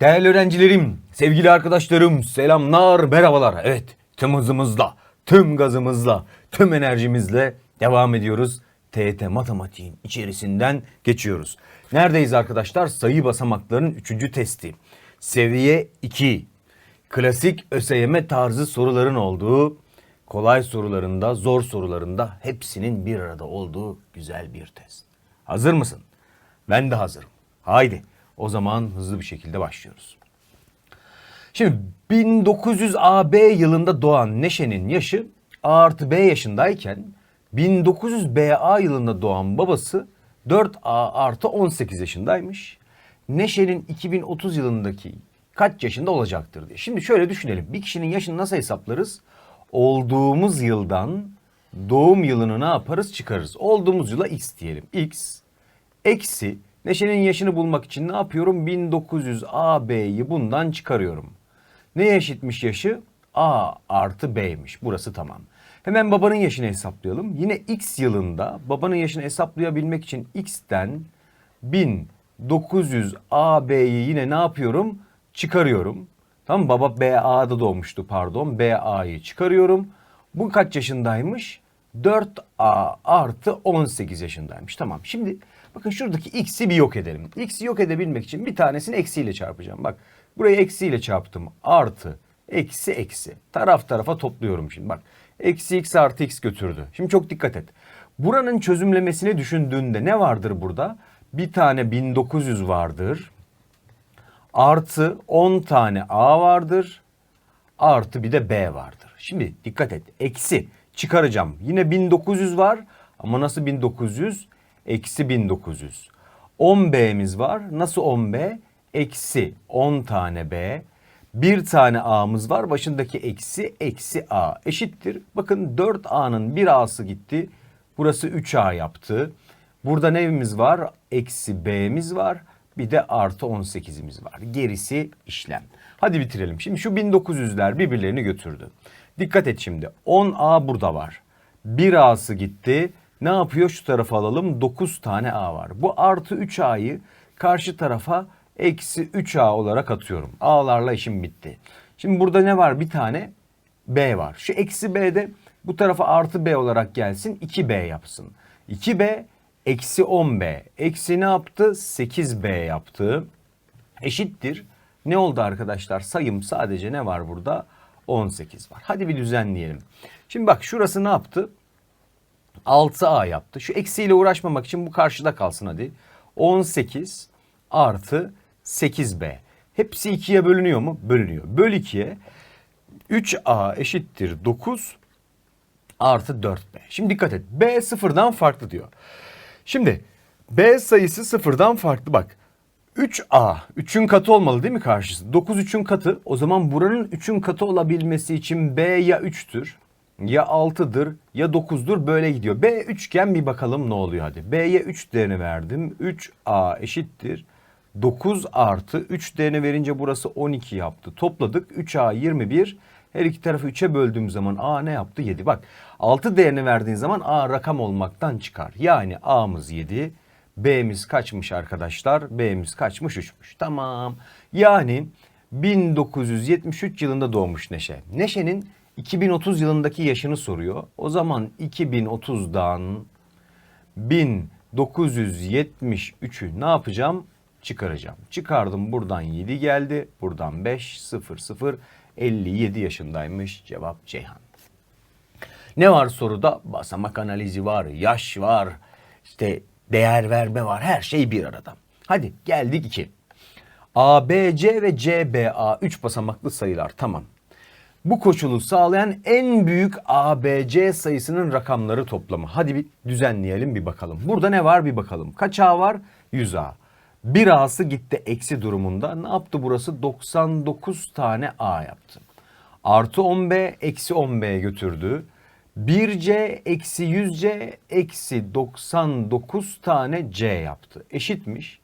Değerli öğrencilerim, sevgili arkadaşlarım, selamlar, merhabalar. Evet, tüm hızımızla, tüm gazımızla, tüm enerjimizle devam ediyoruz. TET matematiğin içerisinden geçiyoruz. Neredeyiz arkadaşlar? Sayı basamaklarının 3. testi. Seviye 2. Klasik ÖSYM tarzı soruların olduğu, kolay sorularında, zor sorularında hepsinin bir arada olduğu güzel bir test. Hazır mısın? Ben de hazırım. Haydi o zaman hızlı bir şekilde başlıyoruz. Şimdi 1900 AB yılında doğan Neşe'nin yaşı A artı B yaşındayken 1900 BA yılında doğan babası 4A artı 18 yaşındaymış. Neşe'nin 2030 yılındaki kaç yaşında olacaktır diye. Şimdi şöyle düşünelim. Bir kişinin yaşını nasıl hesaplarız? Olduğumuz yıldan doğum yılını ne yaparız? Çıkarırız. Olduğumuz yıla x diyelim. x eksi Neşe'nin yaşını bulmak için ne yapıyorum? 1900 AB'yi bundan çıkarıyorum. Neye eşitmiş yaşı? A artı B'ymiş. Burası tamam. Hemen babanın yaşını hesaplayalım. Yine X yılında babanın yaşını hesaplayabilmek için X'ten 1900 AB'yi yine ne yapıyorum? Çıkarıyorum. Tamam? Baba BA'da doğmuştu pardon. BA'yı çıkarıyorum. Bu kaç yaşındaymış? 4A artı 18 yaşındaymış. Tamam. Şimdi bakın şuradaki x'i bir yok edelim. X'i yok edebilmek için bir tanesini eksiyle çarpacağım. Bak burayı eksiyle çarptım. Artı, eksi, eksi. Taraf tarafa topluyorum şimdi. Bak eksi x artı x götürdü. Şimdi çok dikkat et. Buranın çözümlemesini düşündüğünde ne vardır burada? Bir tane 1900 vardır. Artı 10 tane a vardır. Artı bir de b vardır. Şimdi dikkat et. Eksi çıkaracağım. Yine 1900 var ama nasıl 1900? Eksi 1900. 10b'miz var. Nasıl 10b? Eksi 10 tane b. Bir tane a'mız var. Başındaki eksi eksi a eşittir. Bakın 4a'nın bir a'sı gitti. Burası 3a yaptı. Burada neyimiz var? Eksi b'miz var. Bir de artı 18'imiz var. Gerisi işlem. Hadi bitirelim. Şimdi şu 1900'ler birbirlerini götürdü. Dikkat et şimdi. 10A burada var. 1A'sı gitti. Ne yapıyor? Şu tarafa alalım. 9 tane A var. Bu artı 3A'yı karşı tarafa eksi 3A olarak atıyorum. A'larla işim bitti. Şimdi burada ne var? Bir tane B var. Şu eksi B'de bu tarafa artı B olarak gelsin. 2B yapsın. 2B eksi 10B. Eksi ne yaptı? 8B yaptı. Eşittir. Ne oldu arkadaşlar? Sayım sadece ne var burada? 18 var. Hadi bir düzenleyelim. Şimdi bak şurası ne yaptı? 6A yaptı. Şu eksiyle uğraşmamak için bu karşıda kalsın hadi. 18 artı 8B. Hepsi 2'ye bölünüyor mu? Bölünüyor. Böl 2'ye 3A eşittir 9 artı 4B. Şimdi dikkat et. B sıfırdan farklı diyor. Şimdi B sayısı sıfırdan farklı bak. 3A 3'ün katı olmalı değil mi karşısı? 9 3'ün katı. O zaman buranın 3'ün katı olabilmesi için B ya 3'tür ya 6'dır ya 9'dur böyle gidiyor. B üçgen bir bakalım ne oluyor hadi. B'ye 3 değerini verdim. 3A eşittir. 9 artı 3 değerini verince burası 12 yaptı. Topladık 3A 21. Her iki tarafı 3'e böldüğüm zaman A ne yaptı? 7. Bak 6 değerini verdiğin zaman A rakam olmaktan çıkar. Yani A'mız 7. B'miz kaçmış arkadaşlar? B'miz kaçmış? 3'müş. Tamam. Yani 1973 yılında doğmuş Neşe. Neşe'nin 2030 yılındaki yaşını soruyor. O zaman 2030'dan 1973'ü ne yapacağım? Çıkaracağım. Çıkardım buradan 7 geldi. Buradan 5, 0, 0, 57 yaşındaymış. Cevap Ceyhan. Ne var soruda? Basamak analizi var, yaş var, işte değer verme var. Her şey bir arada. Hadi geldik 2. ABC ve CBA 3 basamaklı sayılar. Tamam. Bu koşulu sağlayan en büyük ABC sayısının rakamları toplamı. Hadi bir düzenleyelim bir bakalım. Burada ne var bir bakalım. Kaç A var? 100 A. Bir A'sı gitti eksi durumunda. Ne yaptı burası? 99 tane A yaptı. Artı 10B eksi 10B götürdü. 1C eksi 100C eksi 99 tane C yaptı. Eşitmiş.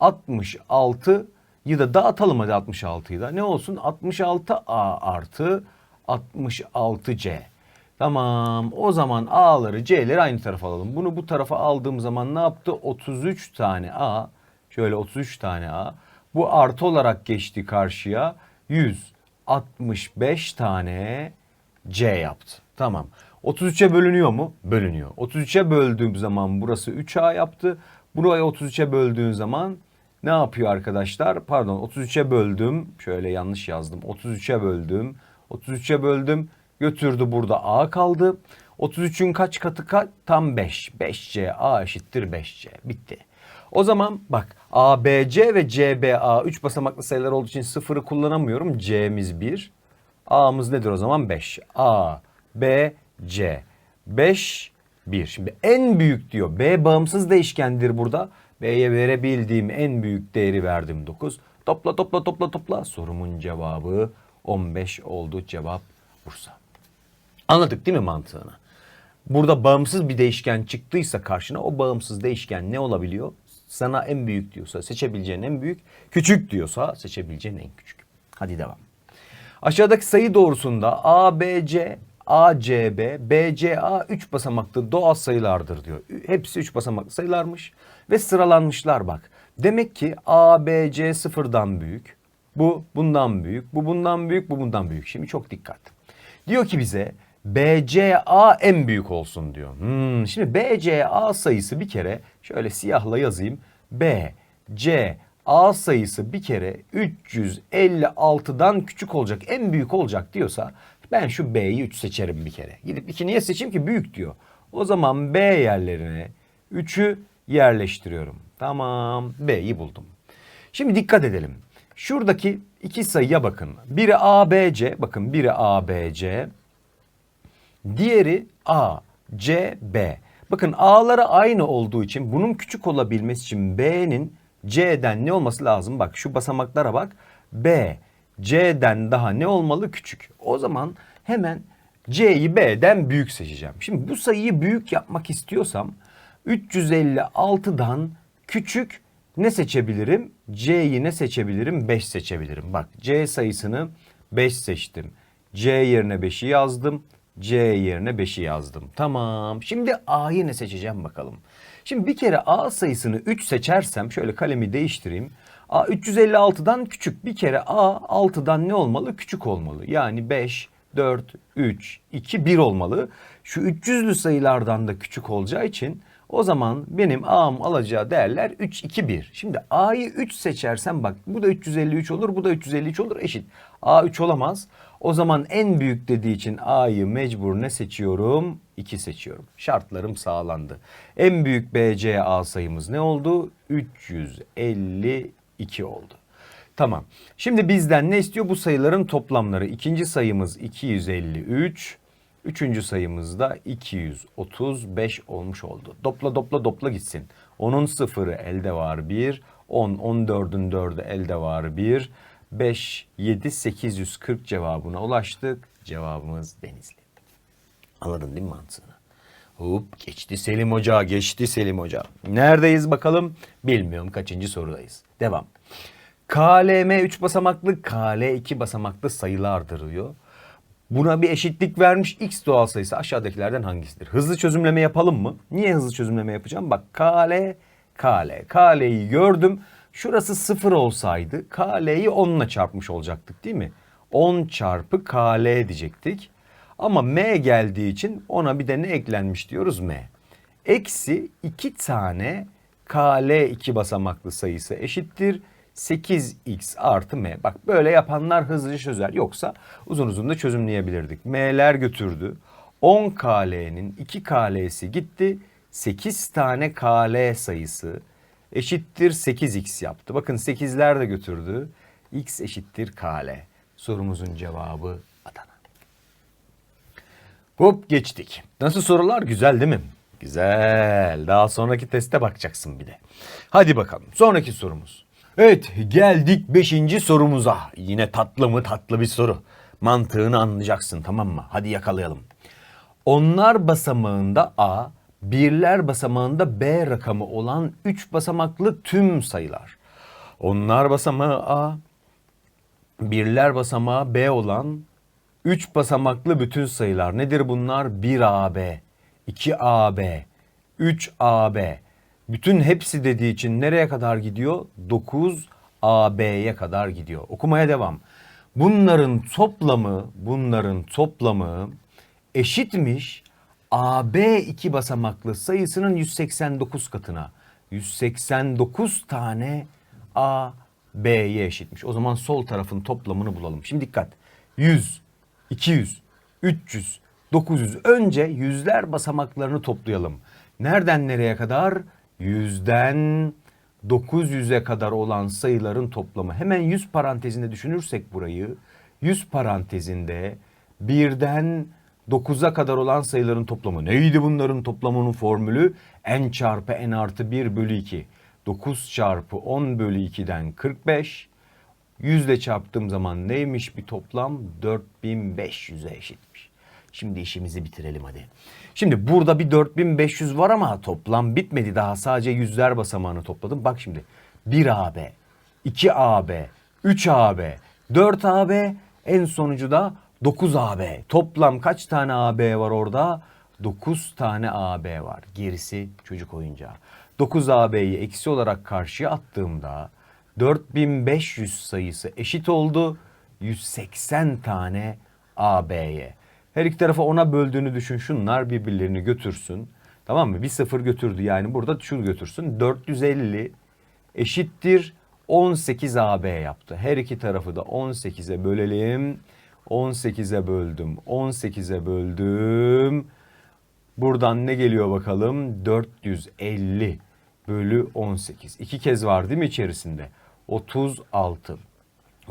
66 'yı da dağıtalım hadi 66'yı da. Ne olsun? 66A artı 66C. Tamam o zaman A'ları C'leri aynı tarafa alalım. Bunu bu tarafa aldığım zaman ne yaptı? 33 tane A. Şöyle 33 tane A. Bu artı olarak geçti karşıya. 165 tane C yaptı. Tamam. 33'e bölünüyor mu? Bölünüyor. 33'e böldüğüm zaman burası 3A yaptı. Burayı 33'e böldüğün zaman ne yapıyor arkadaşlar? Pardon 33'e böldüm. Şöyle yanlış yazdım. 33'e böldüm. 33'e böldüm. Götürdü burada A kaldı. 33'ün kaç katı kaç? Tam 5. 5C A eşittir 5C. Bitti. O zaman bak A, B, C ve C, B, A 3 basamaklı sayılar olduğu için sıfırı kullanamıyorum. C'miz 1. A'mız nedir o zaman? 5. A, B, C. 5, 1. Şimdi en büyük diyor. B bağımsız değişkendir burada. B'ye verebildiğim en büyük değeri verdim 9. Topla topla topla topla. Sorumun cevabı 15 oldu. Cevap Bursa. Anladık değil mi mantığını? Burada bağımsız bir değişken çıktıysa karşına o bağımsız değişken ne olabiliyor? Sana en büyük diyorsa seçebileceğin en büyük, küçük diyorsa seçebileceğin en küçük. Hadi devam. Aşağıdaki sayı doğrusunda A, B, C, A, C, B, B, C, A 3 basamaklı doğal sayılardır diyor. Hepsi 3 basamaklı sayılarmış ve sıralanmışlar bak. Demek ki A, B, C sıfırdan büyük. Bu bundan büyük, bu bundan büyük, bu bundan büyük. Şimdi çok dikkat. Diyor ki bize BCA en büyük olsun diyor. Hmm, şimdi BCA sayısı bir kere şöyle siyahla yazayım. BCA sayısı bir kere 356'dan küçük olacak, en büyük olacak diyorsa ben şu B'yi 3 seçerim bir kere. Gidip 2 niye seçeyim ki büyük diyor. O zaman B yerlerine 3'ü yerleştiriyorum. Tamam B'yi buldum. Şimdi dikkat edelim. Şuradaki iki sayıya bakın. Biri ABC, bakın biri ABC, diğeri A, C, B. Bakın A'ları aynı olduğu için bunun küçük olabilmesi için B'nin C'den ne olması lazım? Bak şu basamaklara bak. B, C'den daha ne olmalı? Küçük. O zaman hemen C'yi B'den büyük seçeceğim. Şimdi bu sayıyı büyük yapmak istiyorsam 356'dan küçük ne seçebilirim? C'yi ne seçebilirim? 5 seçebilirim. Bak C sayısını 5 seçtim. C yerine 5'i yazdım. C yerine 5'i yazdım. Tamam. Şimdi A'yı ne seçeceğim bakalım. Şimdi bir kere A sayısını 3 seçersem şöyle kalemi değiştireyim. A 356'dan küçük. Bir kere A 6'dan ne olmalı? Küçük olmalı. Yani 5, 4, 3, 2, 1 olmalı. Şu 300'lü sayılardan da küçük olacağı için o zaman benim A'm alacağı değerler 3, 2, 1. Şimdi A'yı 3 seçersem bak bu da 353 olur, bu da 353 olur eşit. A 3 olamaz. O zaman en büyük dediği için A'yı mecbur ne seçiyorum? 2 seçiyorum. Şartlarım sağlandı. En büyük BCA sayımız ne oldu? 352 oldu. Tamam. Şimdi bizden ne istiyor? Bu sayıların toplamları. İkinci sayımız 253. Üçüncü sayımız da 235 olmuş oldu. Dopla dopla dopla gitsin. Onun sıfırı elde var 1. 10, 14'ün 4'ü elde var 1. 5, 7, 840 cevabına ulaştık. Cevabımız Denizli. Anladın değil mi mantığını? Hop geçti Selim Hoca, geçti Selim Hoca. Neredeyiz bakalım? Bilmiyorum kaçıncı sorudayız. Devam. KLM 3 basamaklı, KL 2 basamaklı sayılardır diyor. Buna bir eşitlik vermiş x doğal sayısı aşağıdakilerden hangisidir? Hızlı çözümleme yapalım mı? Niye hızlı çözümleme yapacağım? Bak KL, KL. KL'yi gördüm. Şurası 0 olsaydı KL'yi 10 ile çarpmış olacaktık değil mi? 10 çarpı KL diyecektik. Ama M geldiği için ona bir de ne eklenmiş diyoruz M. Eksi 2 tane KL 2 basamaklı sayısı eşittir. 8x artı m. Bak böyle yapanlar hızlıca çözer. Yoksa uzun uzun da çözümleyebilirdik. M'ler götürdü. 10 KL'nin 2 KL'si gitti. 8 tane KL sayısı eşittir 8x yaptı. Bakın 8'ler de götürdü. x eşittir KL. Sorumuzun cevabı Adana. Hop geçtik. Nasıl sorular? Güzel değil mi? Güzel. Daha sonraki teste bakacaksın bir de. Hadi bakalım. Sonraki sorumuz. Evet geldik 5. sorumuza. Yine tatlı mı tatlı bir soru. Mantığını anlayacaksın tamam mı? Hadi yakalayalım. Onlar basamağında A, birler basamağında B rakamı olan 3 basamaklı tüm sayılar. Onlar basamağı A, birler basamağı B olan 3 basamaklı bütün sayılar. Nedir bunlar? 1AB, 2AB, 3AB. Bütün hepsi dediği için nereye kadar gidiyor? AB'ye kadar gidiyor. Okumaya devam. Bunların toplamı, bunların toplamı eşitmiş AB iki basamaklı sayısının 189 katına. 189 tane A B'ye eşitmiş. O zaman sol tarafın toplamını bulalım. Şimdi dikkat. 100, 200, 300, 900. Önce yüzler basamaklarını toplayalım. Nereden nereye kadar? Yüzden 900'e kadar olan sayıların toplamı. Hemen 100 parantezinde düşünürsek burayı. 100 parantezinde birden 9'a kadar olan sayıların toplamı. Neydi bunların toplamının formülü? n çarpı n artı 1 bölü 2. 9 çarpı 10 bölü 2'den 45. 100 ile çarptığım zaman neymiş bir toplam? 4500'e eşitmiş. Şimdi işimizi bitirelim hadi. Şimdi burada bir 4500 var ama toplam bitmedi daha. Sadece yüzler basamağını topladım. Bak şimdi 1AB, 2AB, 3AB, 4AB en sonucu da 9AB. Toplam kaç tane AB var orada? 9 tane AB var. Gerisi çocuk oyuncağı. 9AB'yi eksi olarak karşıya attığımda 4500 sayısı eşit oldu. 180 tane AB'ye. Her iki tarafa ona böldüğünü düşün. Şunlar birbirlerini götürsün. Tamam mı? Bir sıfır götürdü yani burada şunu götürsün. 450 eşittir 18 AB yaptı. Her iki tarafı da 18'e bölelim. 18'e böldüm. 18'e böldüm. Buradan ne geliyor bakalım? 450 bölü 18. İki kez var değil mi içerisinde? 36.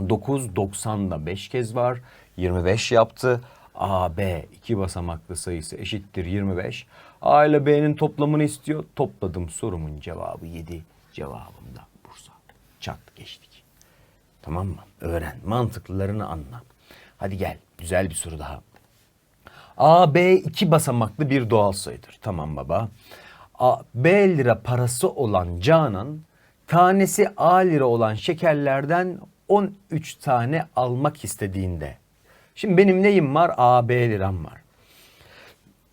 9 90'da 5 kez var. 25 yaptı. A, B iki basamaklı sayısı eşittir 25. A ile B'nin toplamını istiyor. Topladım sorumun cevabı 7. Cevabım da Bursa. Çat geçtik. Tamam mı? Öğren. Mantıklılarını anla. Hadi gel. Güzel bir soru daha. A, B iki basamaklı bir doğal sayıdır. Tamam baba. A, B lira parası olan Canan tanesi A lira olan şekerlerden 13 tane almak istediğinde. Şimdi benim neyim var? A, B liram var.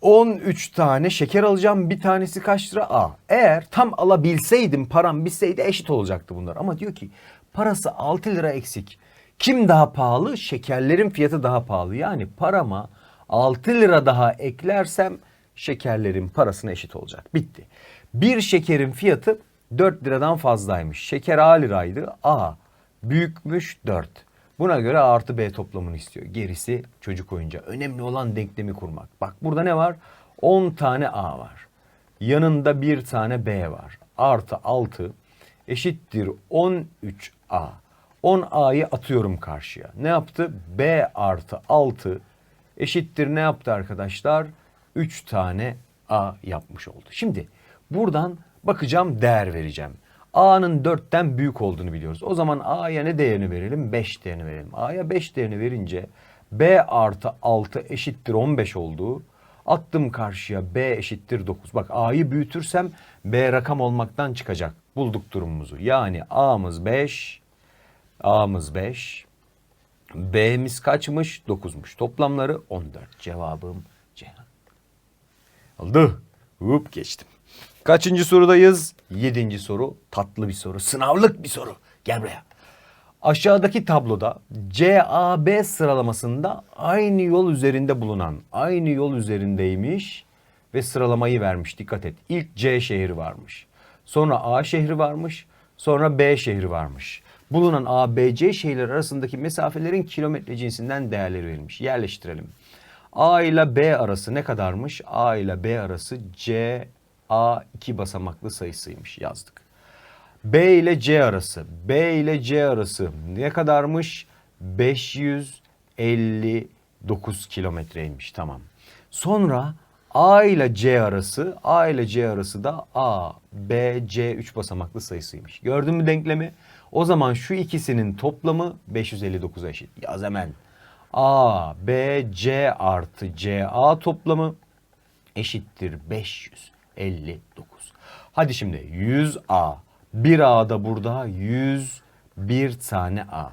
13 tane şeker alacağım. Bir tanesi kaç lira? A. Eğer tam alabilseydim param bitseydi eşit olacaktı bunlar. Ama diyor ki parası 6 lira eksik. Kim daha pahalı? Şekerlerin fiyatı daha pahalı. Yani parama 6 lira daha eklersem şekerlerin parasına eşit olacak. Bitti. Bir şekerin fiyatı 4 liradan fazlaymış. Şeker A liraydı. A büyükmüş 4. Buna göre A artı B toplamını istiyor. Gerisi çocuk oyuncağı. Önemli olan denklemi kurmak. Bak burada ne var? 10 tane A var. Yanında bir tane B var. Artı 6 eşittir 13A. 10A'yı atıyorum karşıya. Ne yaptı? B artı 6 eşittir ne yaptı arkadaşlar? 3 tane A yapmış oldu. Şimdi buradan bakacağım değer vereceğim. A'nın 4'ten büyük olduğunu biliyoruz. O zaman A'ya ne değerini verelim? 5 değerini verelim. A'ya 5 değerini verince B artı 6 eşittir 15 oldu. Attım karşıya B eşittir 9. Bak A'yı büyütürsem B rakam olmaktan çıkacak. Bulduk durumumuzu. Yani A'mız 5, A'mız 5, B'miz kaçmış? 9'muş. Toplamları 14. Cevabım Ceyhan. Oldu. Hop geçtim. Kaçıncı sorudayız? Yedinci soru. Tatlı bir soru. Sınavlık bir soru. Gel buraya. Aşağıdaki tabloda CAB sıralamasında aynı yol üzerinde bulunan, aynı yol üzerindeymiş ve sıralamayı vermiş. Dikkat et. İlk C şehri varmış. Sonra A şehri varmış. Sonra B şehri varmış. Bulunan A, B, C şehirler arasındaki mesafelerin kilometre cinsinden değerleri verilmiş. Yerleştirelim. A ile B arası ne kadarmış? A ile B arası C, A iki basamaklı sayısıymış yazdık. B ile C arası. B ile C arası ne kadarmış? 559 kilometreymiş tamam. Sonra A ile C arası, A ile C arası da A, B, C 3 basamaklı sayısıymış. Gördün mü denklemi? O zaman şu ikisinin toplamı 559'a eşit. Yaz hemen. A, B, C artı C, A toplamı eşittir 559. Hadi şimdi 100A. 1A da burada 101 tane A.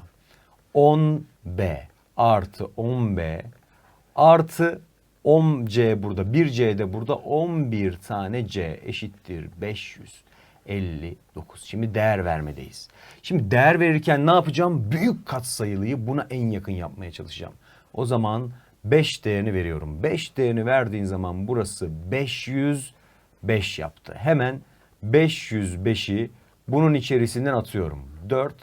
10B artı 10B artı 10C burada 1C de burada 11 tane C eşittir 500. 59. Şimdi değer vermedeyiz. Şimdi değer verirken ne yapacağım? Büyük katsayılıyı buna en yakın yapmaya çalışacağım. O zaman 5 değerini veriyorum. 5 değerini verdiğin zaman burası 505 yaptı. Hemen 505'i bunun içerisinden atıyorum. 4,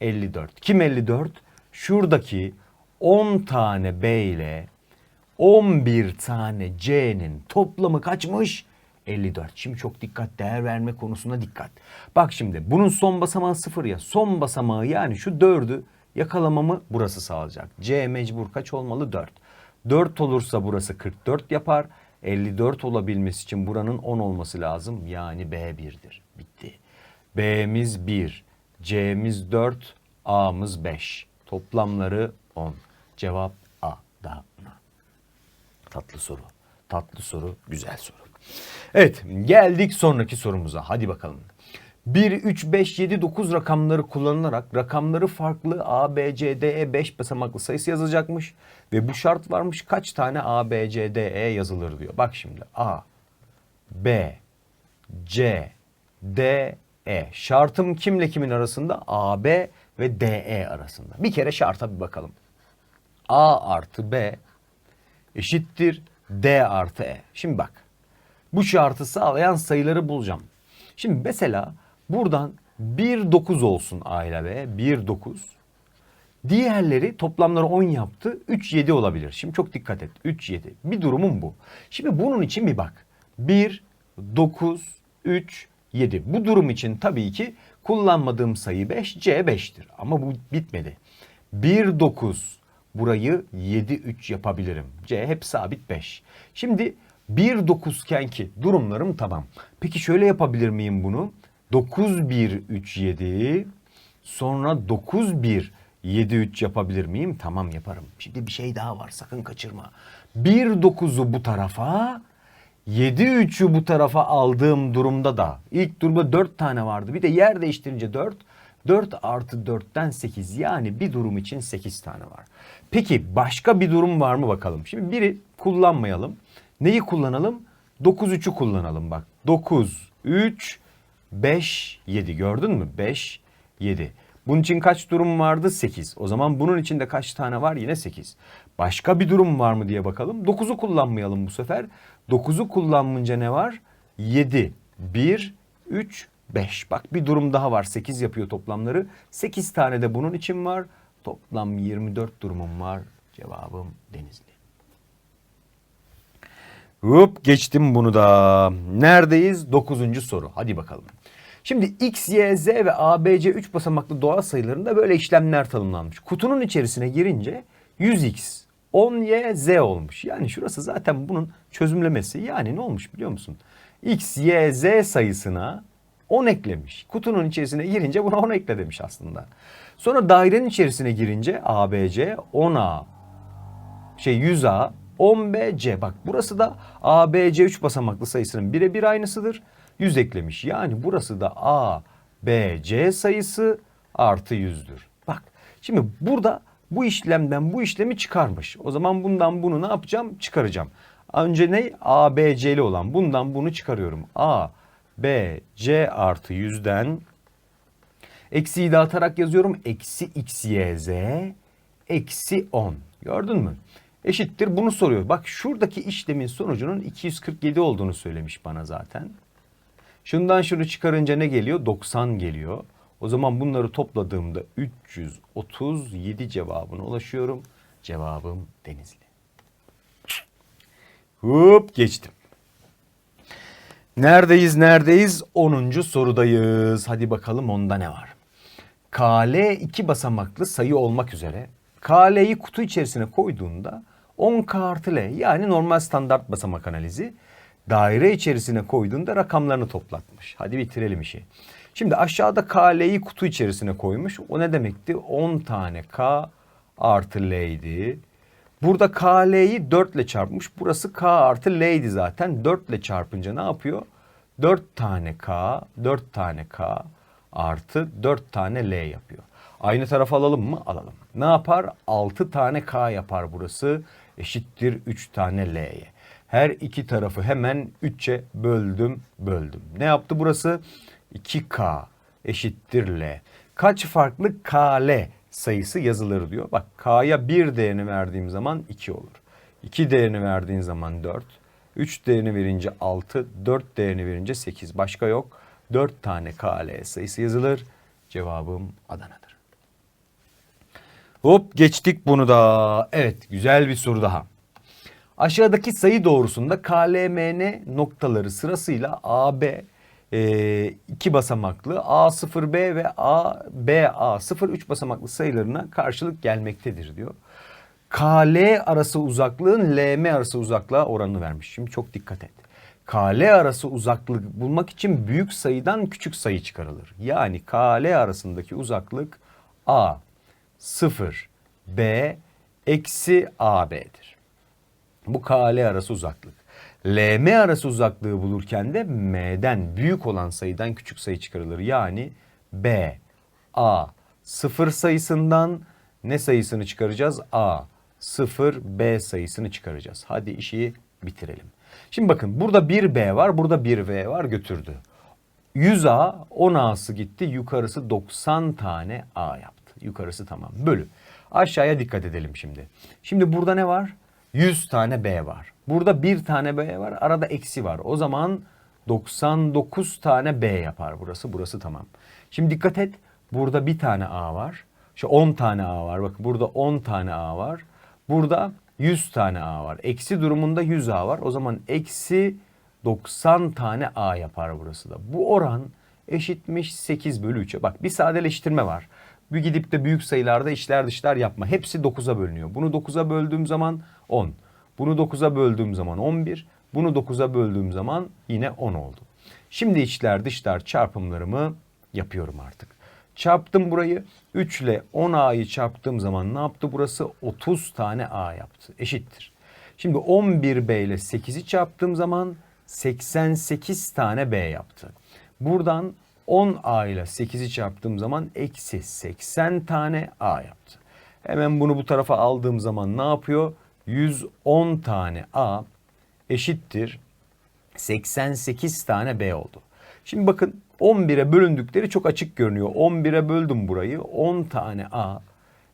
54. Kim 54? Şuradaki 10 tane B ile 11 tane C'nin toplamı kaçmış? 54. Şimdi çok dikkat değer verme konusuna dikkat. Bak şimdi bunun son basamağı 0 ya. Son basamağı yani şu 4'ü yakalamamı burası sağlayacak. C mecbur kaç olmalı? 4. 4 olursa burası 44 yapar. 54 olabilmesi için buranın 10 olması lazım. Yani B1'dir. Bitti. B'miz 1, C'miz 4, A'mız 5. Toplamları 10. Cevap A. Da. Tatlı soru. Tatlı soru, güzel soru. Evet, geldik sonraki sorumuza. Hadi bakalım. 1, 3, 5, 7, 9 rakamları kullanılarak rakamları farklı A, B, C, D, E 5 basamaklı sayısı yazılacakmış. Ve bu şart varmış kaç tane A, B, C, D, E yazılır diyor. Bak şimdi A, B, C, D, E. Şartım kimle kimin arasında? A, B ve D, E arasında. Bir kere şarta bir bakalım. A artı B eşittir D artı E. Şimdi bak. Bu şartı sağlayan sayıları bulacağım. Şimdi mesela buradan 1 9 olsun A ile B. 1 9. Diğerleri toplamları 10 yaptı. 3 7 olabilir. Şimdi çok dikkat et. 3 7. Bir durumum bu. Şimdi bunun için bir bak. 1 9 3 7. Bu durum için tabii ki kullanmadığım sayı 5 C 5'tir. Ama bu bitmedi. 1 9 burayı 7 3 yapabilirim. C hep sabit 5. Şimdi 1 9 iken ki durumlarım tamam. Peki şöyle yapabilir miyim bunu? 9 1 3 7 sonra 9 1 7 3 yapabilir miyim? Tamam yaparım. Şimdi bir şey daha var sakın kaçırma. 1 9'u bu tarafa 7 3'ü bu tarafa aldığım durumda da ilk durumda 4 tane vardı. Bir de yer değiştirince 4. 4 artı 4'ten 8 yani bir durum için 8 tane var. Peki başka bir durum var mı bakalım. Şimdi biri kullanmayalım. Neyi kullanalım? 9 3'ü kullanalım bak. 9 3 5 7 gördün mü? 5 7. Bunun için kaç durum vardı? 8. O zaman bunun içinde kaç tane var? Yine 8. Başka bir durum var mı diye bakalım. 9'u kullanmayalım bu sefer. 9'u kullanınca ne var? 7, 1, 3, 5. Bak bir durum daha var. 8 yapıyor toplamları. 8 tane de bunun için var. Toplam 24 durumum var. Cevabım Denizli. Hop geçtim bunu da. Neredeyiz? 9. soru. Hadi bakalım. Şimdi x, y, z ve a, b, c 3 basamaklı doğal sayılarında böyle işlemler tanımlanmış. Kutunun içerisine girince 100x, 10y, z olmuş. Yani şurası zaten bunun çözümlemesi. Yani ne olmuş biliyor musun? x, y, z sayısına 10 eklemiş. Kutunun içerisine girince buna 10 ekle demiş aslında. Sonra dairenin içerisine girince a, b, c 10a, şey 100a, 10bc. Bak burası da ABC 3 basamaklı sayısının birebir aynısıdır. 100 eklemiş. Yani burası da ABC sayısı artı 100'dür. Bak şimdi burada bu işlemden bu işlemi çıkarmış. O zaman bundan bunu ne yapacağım? Çıkaracağım. Önce ne? ABC'li olan. Bundan bunu çıkarıyorum. A, B, C artı 100'den eksiyi dağıtarak yazıyorum. Eksi x, y, z eksi 10. Gördün mü? eşittir bunu soruyor. Bak şuradaki işlemin sonucunun 247 olduğunu söylemiş bana zaten. Şundan şunu çıkarınca ne geliyor? 90 geliyor. O zaman bunları topladığımda 337 cevabına ulaşıyorum. Cevabım Denizli. Hop geçtim. Neredeyiz neredeyiz? 10. sorudayız. Hadi bakalım onda ne var? KL iki basamaklı sayı olmak üzere KL'yi kutu içerisine koyduğunda 10K artı L yani normal standart basamak analizi daire içerisine koyduğunda rakamlarını toplatmış. Hadi bitirelim işi. Şimdi aşağıda KL'yi kutu içerisine koymuş. O ne demekti? 10 tane K artı L'ydi. Burada KL'yi 4 ile çarpmış. Burası K artı L'ydi zaten. 4 ile çarpınca ne yapıyor? 4 tane K, 4 tane K artı 4 tane L yapıyor. Aynı tarafa alalım mı? Alalım. Ne yapar? 6 tane K yapar burası. Eşittir 3 tane L'ye. Her iki tarafı hemen 3'e böldüm, böldüm. Ne yaptı burası? 2K eşittir L. Kaç farklı KL sayısı yazılır diyor. Bak K'ya 1 değerini verdiğim zaman 2 olur. 2 değerini verdiğin zaman 4. 3 değerini verince 6. 4 değerini verince 8. Başka yok. 4 tane KL sayısı yazılır. Cevabım Adana'dır. Hop geçtik bunu da. Evet güzel bir soru daha. Aşağıdaki sayı doğrusunda KLMN noktaları sırasıyla AB e, iki basamaklı A0B ve ABA0 üç basamaklı sayılarına karşılık gelmektedir diyor. KL arası uzaklığın LM arası uzaklığa oranını vermiş. Şimdi çok dikkat et. KL arası uzaklık bulmak için büyük sayıdan küçük sayı çıkarılır. Yani KL arasındaki uzaklık A 0 B eksi AB'dir. Bu KL arası uzaklık. LM arası uzaklığı bulurken de M'den büyük olan sayıdan küçük sayı çıkarılır. Yani B, A, 0 sayısından ne sayısını çıkaracağız? A, 0, B sayısını çıkaracağız. Hadi işi bitirelim. Şimdi bakın burada bir B var, burada bir V var götürdü. 100A, 10A'sı gitti, yukarısı 90 tane A yaptı. Yukarısı tamam. Bölü. Aşağıya dikkat edelim şimdi. Şimdi burada ne var? 100 tane B var. Burada bir tane B var. Arada eksi var. O zaman 99 tane B yapar burası. Burası tamam. Şimdi dikkat et. Burada bir tane A var. Şu 10 tane A var. Bakın burada 10 tane A var. Burada 100 tane A var. Eksi durumunda 100 A var. O zaman eksi 90 tane A yapar burası da. Bu oran eşitmiş 8 bölü 3'e. Bak bir sadeleştirme var. Bir gidip de büyük sayılarda işler dışlar yapma. Hepsi 9'a bölünüyor. Bunu 9'a böldüğüm zaman 10. Bunu 9'a böldüğüm zaman 11. Bunu 9'a böldüğüm zaman yine 10 oldu. Şimdi içler dışlar çarpımlarımı yapıyorum artık. Çarptım burayı. 3 ile 10A'yı çarptığım zaman ne yaptı burası? 30 tane A yaptı. Eşittir. Şimdi 11B ile 8'i çarptığım zaman 88 tane B yaptı. Buradan 10A ile 8'i çarptığım zaman eksi 80 tane A yaptı. Hemen bunu bu tarafa aldığım zaman ne yapıyor? 110 tane A eşittir 88 tane B oldu. Şimdi bakın 11'e bölündükleri çok açık görünüyor. 11'e böldüm burayı. 10 tane A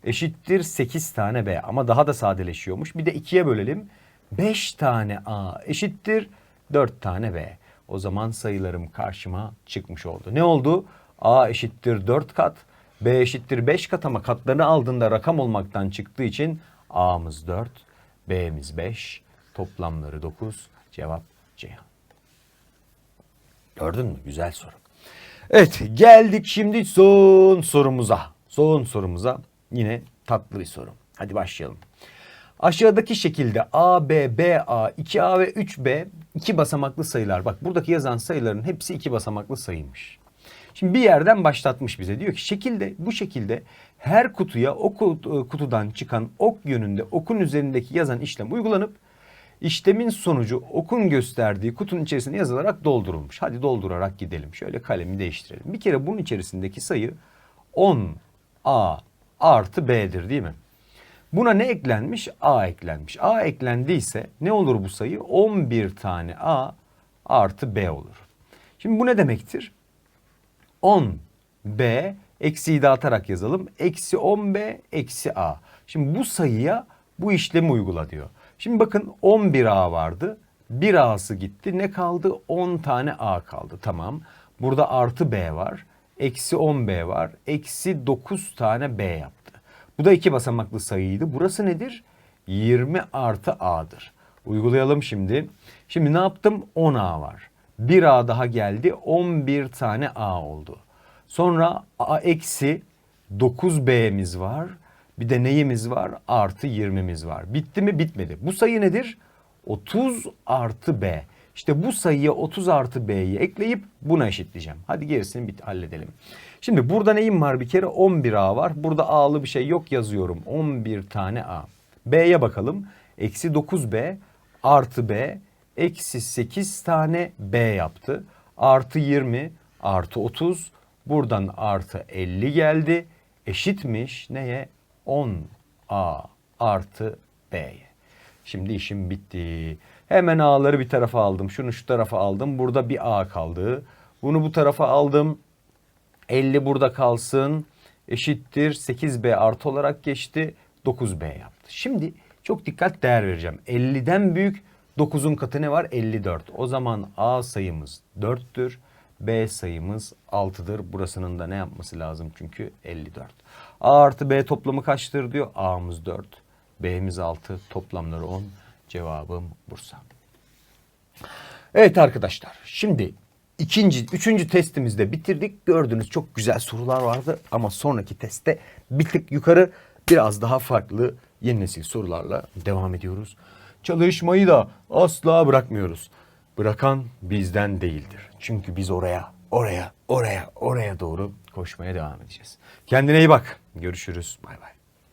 eşittir 8 tane B ama daha da sadeleşiyormuş. Bir de 2'ye bölelim. 5 tane A eşittir 4 tane B. O zaman sayılarım karşıma çıkmış oldu. Ne oldu? A eşittir 4 kat, B eşittir 5 kat ama katlarını aldığında rakam olmaktan çıktığı için A'mız 4, B'miz 5, toplamları 9. Cevap Ceyhan. Gördün mü? Güzel soru. Evet geldik şimdi son sorumuza. Son sorumuza yine tatlı bir soru. Hadi başlayalım. Aşağıdaki şekilde A, B, B, A, 2A ve 3B iki basamaklı sayılar. Bak buradaki yazan sayıların hepsi iki basamaklı sayıymış. Şimdi bir yerden başlatmış bize. Diyor ki şekilde bu şekilde her kutuya o kutudan çıkan ok yönünde okun üzerindeki yazan işlem uygulanıp işlemin sonucu okun gösterdiği kutunun içerisine yazılarak doldurulmuş. Hadi doldurarak gidelim. Şöyle kalemi değiştirelim. Bir kere bunun içerisindeki sayı 10A artı B'dir değil mi? Buna ne eklenmiş? A eklenmiş. A eklendiyse ne olur bu sayı? 11 tane A artı B olur. Şimdi bu ne demektir? 10 B eksiyi dağıtarak yazalım. Eksi 10 B eksi A. Şimdi bu sayıya bu işlemi uygula diyor. Şimdi bakın 11 A vardı. 1 A'sı gitti. Ne kaldı? 10 tane A kaldı. Tamam. Burada artı B var. Eksi 10 B var. Eksi 9 tane B yaptı. Bu da iki basamaklı sayıydı. Burası nedir? 20 artı A'dır. Uygulayalım şimdi. Şimdi ne yaptım? 10 A var. 1 A daha geldi. 11 tane A oldu. Sonra A eksi 9 B'miz var. Bir de neyimiz var? Artı 20'miz var. Bitti mi? Bitmedi. Bu sayı nedir? 30 artı B. İşte bu sayıya 30 artı B'yi ekleyip buna eşitleyeceğim. Hadi gerisini bit halledelim. Şimdi burada neyim var bir kere? 11A var. Burada A'lı bir şey yok yazıyorum. 11 tane A. B'ye bakalım. Eksi 9B artı B eksi 8 tane B yaptı. Artı 20 artı 30 buradan artı 50 geldi. Eşitmiş neye? 10A artı B'ye. Şimdi işim bitti. Hemen A'ları bir tarafa aldım. Şunu şu tarafa aldım. Burada bir A kaldı. Bunu bu tarafa aldım. 50 burada kalsın. Eşittir 8B artı olarak geçti. 9B yaptı. Şimdi çok dikkat değer vereceğim. 50'den büyük 9'un katı ne var? 54. O zaman A sayımız 4'tür. B sayımız 6'dır. Burasının da ne yapması lazım? Çünkü 54. A artı B toplamı kaçtır diyor. A'mız 4. B'miz 6. Toplamları 10. Cevabım Bursa. Evet arkadaşlar şimdi ikinci, üçüncü testimizde bitirdik. Gördüğünüz çok güzel sorular vardı ama sonraki testte bir tık yukarı biraz daha farklı yeni nesil sorularla devam ediyoruz. Çalışmayı da asla bırakmıyoruz. Bırakan bizden değildir. Çünkü biz oraya, oraya, oraya, oraya doğru koşmaya devam edeceğiz. Kendine iyi bak. Görüşürüz. Bay bay.